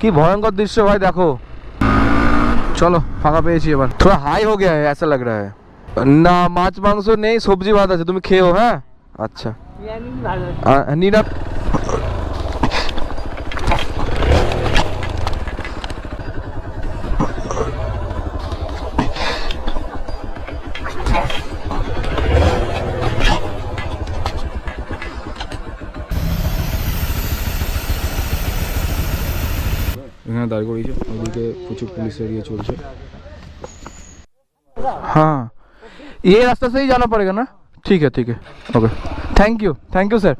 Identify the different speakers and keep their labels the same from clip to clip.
Speaker 1: কি ভয়ঙ্কর দৃশ্য ভাই দেখো চলো ফাঁকা পেয়েছি এবার থোড়া হাই হো গিয়া হ্যাঁ ऐसा लग रहा है না মাছ মাংস নেই সবজি ভাত আছে তুমি খেও হ্যাঁ আচ্ছা আ- দাঁড় করিয়েছে ওইদিকে প্রচুর पुलिस एरिया চলছে हाँ ये रास्ता से ही जाना पड़ेगा ना ঠিক আছে ঠিক আছে okay thank you thank you sir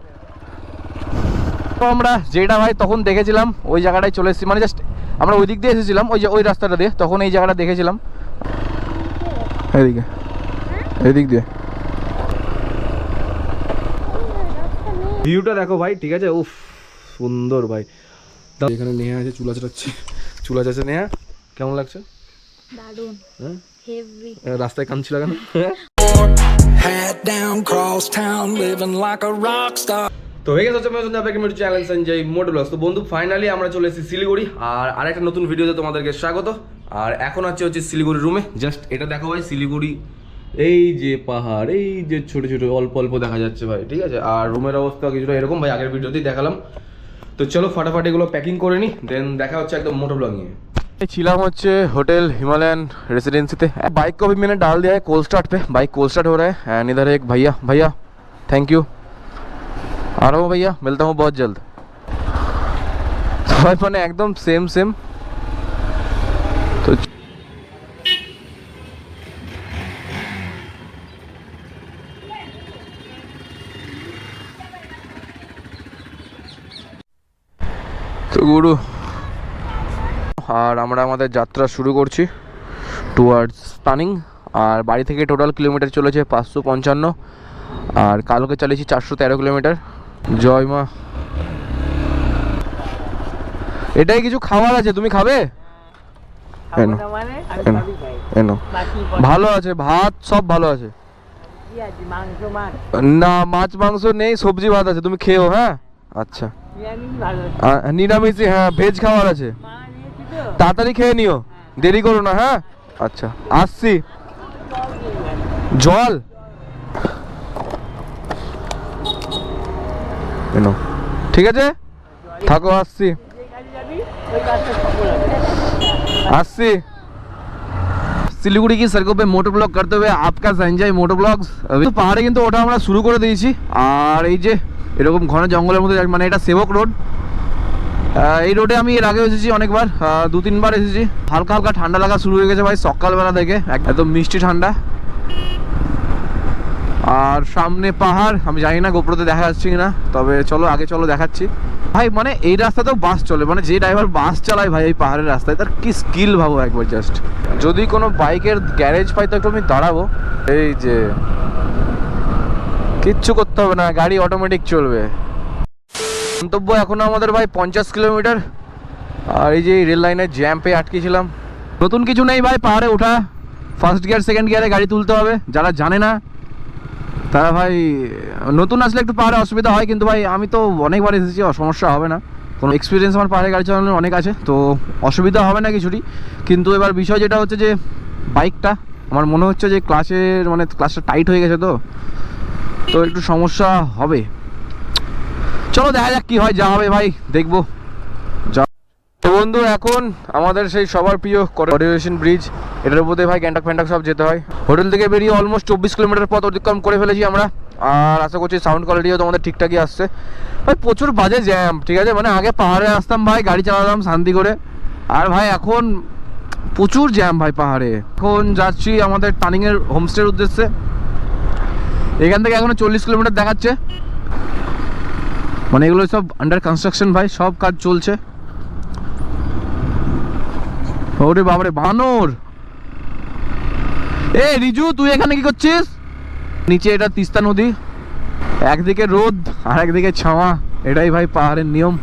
Speaker 1: তো আমরা যেটা ভাই তখন দেখেছিলাম ওই জায়গাটায় চলে এসেছি মানে জাস্ট আমরা ওই দিক দিয়ে এসেছিলাম ওই যে ওই রাস্তাটা দিয়ে তখন এই জায়গাটা দেখেছিলাম এদিকে এদিক দিয়ে ভিউটা দেখো ভাই ঠিক আছে উফ সুন্দর ভাই দাও, এখানে নেহা আছে চুলা চাটাচ্ছে চুলা চাচ্ছে নেহা। কেমন লাগছে?
Speaker 2: দারুণ।
Speaker 1: হ্যাঁ?
Speaker 2: হেভি
Speaker 1: রাস্তায় কাঁদছিল কেন?
Speaker 3: Hat down, cross town, living like a rock star.
Speaker 1: তো হয়ে গেছে আপনাকে মেরু চ্যানেল সঞ্জয় মোটো ব্লগস তো বন্ধু ফাইনালি আমরা চলে এসেছি শিলিগুড়ি। আর আরেকটা নতুন ভিডিওতে তোমাদেরকে স্বাগত। আর এখন আছে হচ্ছে শিলিগুড়ি রুমে জাস্ট এটা দেখো ভাই শিলিগুড়ি। এই যে পাহাড় এই যে ছোট ছোট অল্প অল্প দেখা যাচ্ছে ভাই ঠিক আছে? আর রুমের অবস্থা কিছুটা এরকম ভাই আগের ভিডিওতেই দেখালাম। তো চলো ফাটাফাটি এগুলো প্যাকিং করে নিই দেন দেখা হচ্ছে একদম মোটো ব্লগ নিয়ে ছিলাম হচ্ছে होटल हिमालयन रेसिडेंसी थे बाइक को भी मैंने डाल दिया है कोल स्टार्ट पे बाइक कोल स्टार्ट हो रहा है एंड इधर एक भैया भैया थैंक यू आ रहा हूँ भैया मिलता हूँ बहुत जल्द সবাই মানে একদম সেম সেম তো গুরু আর আমরা আমাদের যাত্রা শুরু করছি টুয়ার্ডস স্টানিং আর বাড়ি থেকে টোটাল কিলোমিটার চলেছে পাঁচশো পঞ্চান্ন আর কালকে চালিয়েছি চারশো তেরো কিলোমিটার জয় মা। এটাই কিছু খাবার আছে তুমি খাবে? এনো এনো ভালো আছে ভাত সব ভালো আছে। না মাছ মাংস নেই সবজি ভাত আছে তুমি খেয়েও হ্যাঁ? আচ্ছা। নিরামিষই হ্যাঁ ভেজ খাবার আছে
Speaker 4: মা নিয়েছি তো
Speaker 1: তাড়াতাড়ি খেয়ে নিও দেরি করো না হ্যাঁ আচ্ছা আসছি জল এনো ঠিক আছে থাকো আসছি
Speaker 4: যে কাজে যাবি ওই কাজটা সফল হবে
Speaker 1: আসছি শিলিগুড়ি কি সড়কোं पे मोटो ब्लॉग करते हुए आपका संजय मोटो ब्लॉग्स अभी তো পাহাড়ে কিন্তু ওটা আমরা শুরু করে দিয়েছি আর এই যে এরকম ঘন জঙ্গলের মধ্যে মানে এটা সেবক রোড। এই রোডে আমি এর আগে এসেছি অনেকবার দু তিনবার এসেছি। হালকা হালকা ঠান্ডা লাগা শুরু হয়ে গেছে ভাই, সকালবেলা থেকে। একদম মিষ্টি ঠান্ডা। আর সামনে পাহাড়, আমি জানি না গোপ্রোতে দেখা যাচ্ছে কিনা, তবে চলো, আগে চলো দেখাচ্ছি। ভাই মানে এই রাস্তাতেও বাস চলে মানে যে ড্রাইভার বাস চালায় ভাই এই পাহাড়ের রাস্তায়, তার কি স্কিল ভাবো একবার জাস্ট যদি কোনো বাইকের গ্যারেজ পাই, তো একটু আমি দাঁড়াবো। এই যে কিচ্ছু করতে হবে না, গাড়ি অটোমেটিক চলবে। গন্তব্য এখন আমাদের ভাই পঞ্চাশ কিলোমিটার। আর এই যে রেল লাইনের জ্যাম্পে আটকেছিলাম। নতুন কিছু নেই ভাই, পাহাড়ে ওঠা। ফার্স্ট গিয়ার সেকেন্ড গিয়ারে গাড়ি তুলতে হবে। যারা জানে না, তারা ভাই, নতুন আসলে একটু পাহাড়ে অসুবিধা হয়, কিন্তু ভাই আমি তো অনেকবার এসেছি, সমস্যা হবে না। কোনো এক্সপিরিয়েন্স আমার পাহাড়ে গাড়ি চালানোর অনেক আছে, তো অসুবিধা হবে না কিছুটি কিন্তু এবার বিষয় যেটা হচ্ছে যে বাইকটা আমার মনে হচ্ছে যে ক্লাসের মানে ক্লাসটা টাইট হয়ে গেছে তো। তো একটু সমস্যা হবে। চলো দেখা যাক কি হয়, যা হবে ভাই, দেখব। বন্ধু, এখন আমাদের সেই সবার প্রিয় কোঅর্ডিনেশন ব্রিজ এটার উপর ভাই গ্যান্টাক ফ্যান্টাক সব যেতে হয়। হোটেল থেকে বেরিয়ে অলমোস্ট চব্বিশ কিলোমিটার পথ অতিক্রম করে ফেলেছি আমরা। আর আশা করছি সাউন্ড কোয়ালিটিও তোমাদের ঠিকঠাকই আসছে। ভাই, প্রচুর বাজে জ্যাম ঠিক আছে? মানে আগে পাহাড়ে আসতাম ভাই, গাড়ি চালাতাম শান্তি করে। আর ভাই, এখন প্রচুর জ্যাম ভাই পাহাড়ে। এখন যাচ্ছি আমাদের টানিংয়ের হোমস্টের উদ্দেশ্যে। এখান থেকে এখনও চল্লিশ কিলোমিটার দেখাচ্ছে। মানে এগুলো সব আন্ডার কনস্ট্রাকশন ভাই, সব কাজ চলছে। ওরে বাবারে, বানর! এ, রিজু, তুই এখানে কি করছিস? নিচে এটা তিস্তা নদী। একদিকে রোদ আর একদিকে ছাওয়া। এটাই ভাই পাহাড়ের নিয়ম।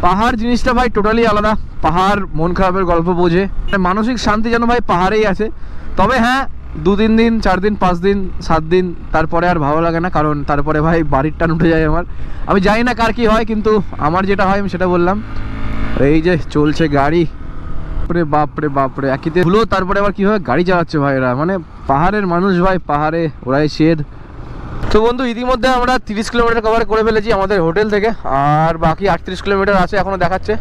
Speaker 1: পাহাড় জিনিসটা ভাই টোটালি আলাদা। পাহাড় মন খারাপের গল্প বোঝে। মানে মানসিক শান্তি যেন ভাই পাহাড়েই আছে। তবে হ্যাঁ দু তিন দিন, চার দিন, পাঁচ দিন, সাত দিন, তারপরে আর ভালো লাগে না, কারণ তারপরে ভাই বাড়ির টান উঠে যায় আমার। আমি জানি না কার কি হয়, কিন্তু আমার যেটা হয়, আমি সেটা বললাম। এই যে চলছে গাড়ি। বাপরে বাপরে বাপরে একইতে হলো তারপরে আবার কীভাবে গাড়ি চালাচ্ছে ভাইরা মানে পাহাড়ের মানুষ ভাই, পাহাড়ে, ওরাই শেদ তো বন্ধু, ইতিমধ্যে আমরা তিরিশ কিলোমিটার কভার করে ফেলেছি আমাদের হোটেল থেকে, আর বাকি আটত্রিশ কিলোমিটার আছে এখনও দেখাচ্ছে।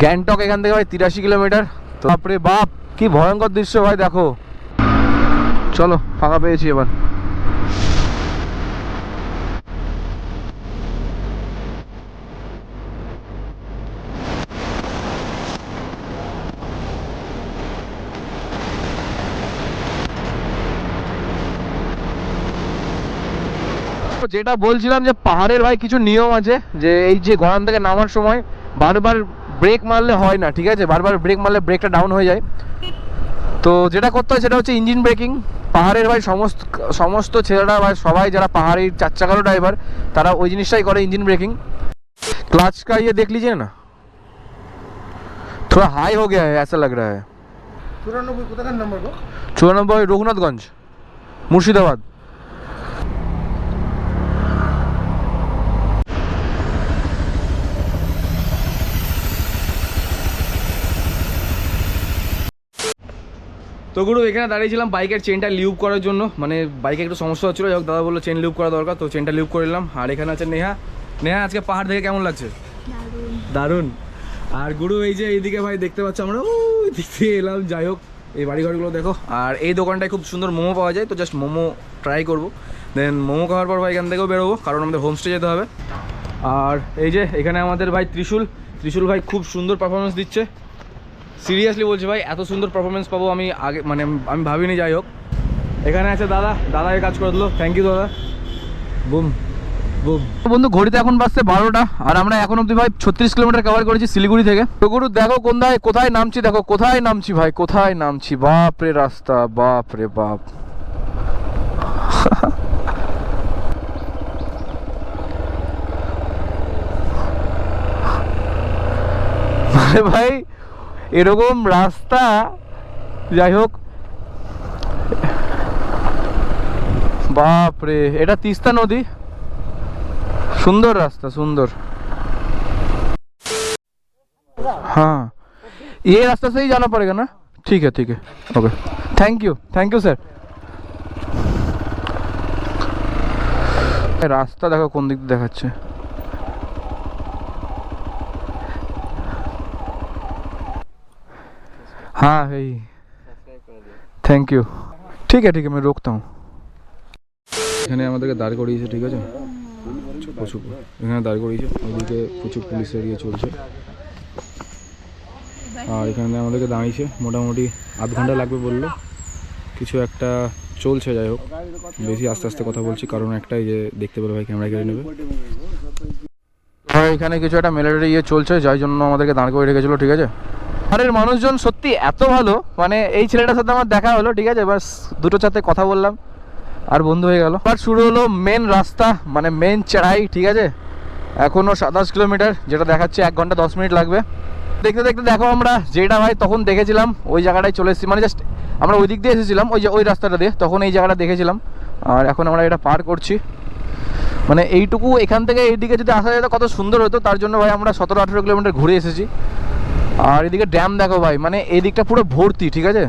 Speaker 1: গ্যাংটক এখান থেকে ভাই তিরাশি কিলোমিটার। তো বাপরে বাপ, কি ভয়ঙ্কর দৃশ্য ভাই, দেখো। চলো, ফাঁকা পেয়েছি এবার। যেটা বলছিলাম যে পাহাড়ের ভাই কিছু নিয়ম আছে, যে এই যে গরম থেকে নামার সময় বারবার ব্রেক মারলে হয় না, ঠিক আছে? বারবার ব্রেক মারলে ব্রেকটা ডাউন হয়ে যায়। তো যেটা করতে হয় সেটা হচ্ছে ইঞ্জিন ব্রেকিং পাহাড়ের ভাই সমস্ত সমস্ত ছেলেরা ভাই সবাই যারা পাহাড়ি চার চাকারও ড্রাইভার তারা ওই জিনিসটাই করে इंजन ब्रेकिंग क्लच का ये देख लीजिए ना थोड़ा हाई हो गया है ऐसा लग रहा है
Speaker 5: চুরানব্বই কোথাকার নাম্বার গো
Speaker 1: তো গুরু এখানে দাঁড়িয়েছিলাম বাইকের চেনটা লিউপ করার জন্য। মানে বাইকে একটু সমস্যা হচ্ছিল যাই হোক দাদা বলল চেন লিউপ করা দরকার তো চেনটা লিউপ করে নিলাম। আর এখানে আছে নেহা। নেহা আজকে পাহাড় দেখে কেমন লাগছে?
Speaker 2: দারুণ।
Speaker 1: আর গুরু এই যে এইদিকে ভাই দেখতে পাচ্ছ আমরা ওই দিক থেকে এলাম যাই হোক এই বাড়িঘরগুলো দেখো। আর এই দোকানটায় খুব সুন্দর মোমো পাওয়া যায় তো জাস্ট মোমো ট্রাই করব। দেন মোমো খাওয়ার পর ভাই এখান থেকেও বেরোবো কারণ আমাদের হোমস্টে যেতে হবে। আর এই যে এখানে আমাদের ভাই ত্রিশুল। ত্রিশুল ভাই খুব সুন্দর পারফরমেন্স দিচ্ছে। সিরিয়াসলি বলছি ভাই, এত সুন্দর পারফরমেন্স পাবো আমি আগে মানে আমি ভাবিনি যাই হোক। এখানে আছে দাদা দাদা কাজ করে দিলো। থ্যাংক ইউ দাদা। বুম বন্ধু, ঘড়িতে এখন বাজছে বারোটা, আর আমরা এখন অব্দি ভাই ছত্রিশ কিলোমিটার কভার করেছি শিলিগুড়ি থেকে। তো গুরু, দেখো কোথায় কোথায় নামছি, দেখো কোথায় নামছি ভাই, কোথায় নামছি? বাপ রে রাস্তা বাপ। রে বাপ ভাই এরকম রাস্তা যাই হোক বাপ রে এটা তিস্তা নদী সুন্দর রাস্তা সুন্দর हाँ ये रास्ता से ही जाना पड़ेगा ना ठीक है ठीक है okay thank you thank you sir রাস্তা দেখো কোন দিক দিয়ে দেখাচ্ছে हाँ है थैंक यू ठीक है ठीक है मैं रोकता हूँ এখানে আমাদেরকে দাঁড় করিয়েছে ঠিক আছে প্রচুর এখানে দাঁড় করিয়েছে ওদিকে প্রচুর পুলিশ এরিয়ে চলছে আর এখানে আমাদেরকে দাঁড়িয়েছে মোটামুটি আধ ঘন্টা লাগবে বললো কিছু একটা চলছে যাই হোক বেশি আস্তে আস্তে কথা বলছি কারণ একটাই যে দেখতে পেলে ভাই ক্যামেরা কেড়ে নেবে এখানে কিছু একটা মিলিটারি ইয়ে চলছে যার জন্য আমাদেরকে দাঁড় করে রেখেছিল ঠিক আছে পাহাড়ের মানুষজন সত্যি এত ভালো। মানে এই ছেলেটার সাথে আমার দেখা হলো, ঠিক আছে? বাস দুটোর সাথে কথা বললাম, আর বন্ধু হয়ে গেল। আর শুরু হলো মেন রাস্তা মানে মেন চড়াই, ঠিক আছে? এখনও সাতাশ কিলোমিটার, যেটা দেখাচ্ছে এক ঘণ্টা দশ মিনিট লাগবে। দেখতে দেখতে দেখো আমরা, যেটা ভাই তখন দেখেছিলাম, ওই জায়গাটায় চলে এসেছি। মানে জাস্ট আমরা ওই দিক দিয়ে এসেছিলাম, ওই যে ওই রাস্তাটা দিয়ে, তখন এই জায়গাটা দেখেছিলাম। আর এখন আমরা এটা পার করছি। মানে এইটুকু এখান থেকে এইদিকে যদি আসা যেত, কত সুন্দর হতো। তার জন্য ভাই আমরা সতেরো আঠেরো কিলোমিটার ঘুরে এসেছি। আর এদিকে ড্যাম দেখো ভাই মানে এই দিকটা পুরো ভর্তি, ঠিক আছে?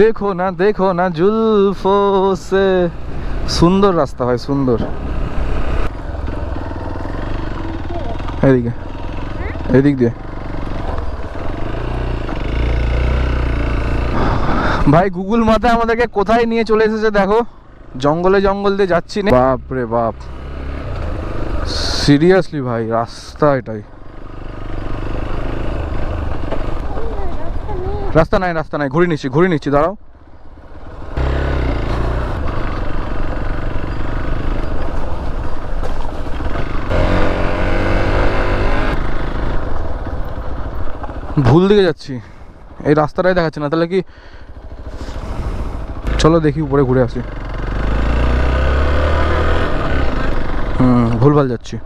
Speaker 1: দেখো না দেখো না জুলফো সে সুন্দর রাস্তা হয় সুন্দর। এদিকে, এদিক দিয়ে। ভাই, গুগল মাথায় আমাদেরকে কোথায় নিয়ে চলে এসেছে দেখো? জঙ্গলে জঙ্গল দিয়ে যাচ্ছি না। বাপ রে বাপ। সিরিয়াসলি ভাই, রাস্তা এটাই। রাস্তা নাই রাস্তা নাই, ঘুরে নিচ্ছি ঘুরে নিচ্ছি, দাঁড়াও। ভুল দিকে যাচ্ছি, এই রাস্তাটাই দেখাচ্ছে না, তাহলে কি চলো দেখি উপরে ঘুরে আসি। হুম, ভুলভাল যাচ্ছি।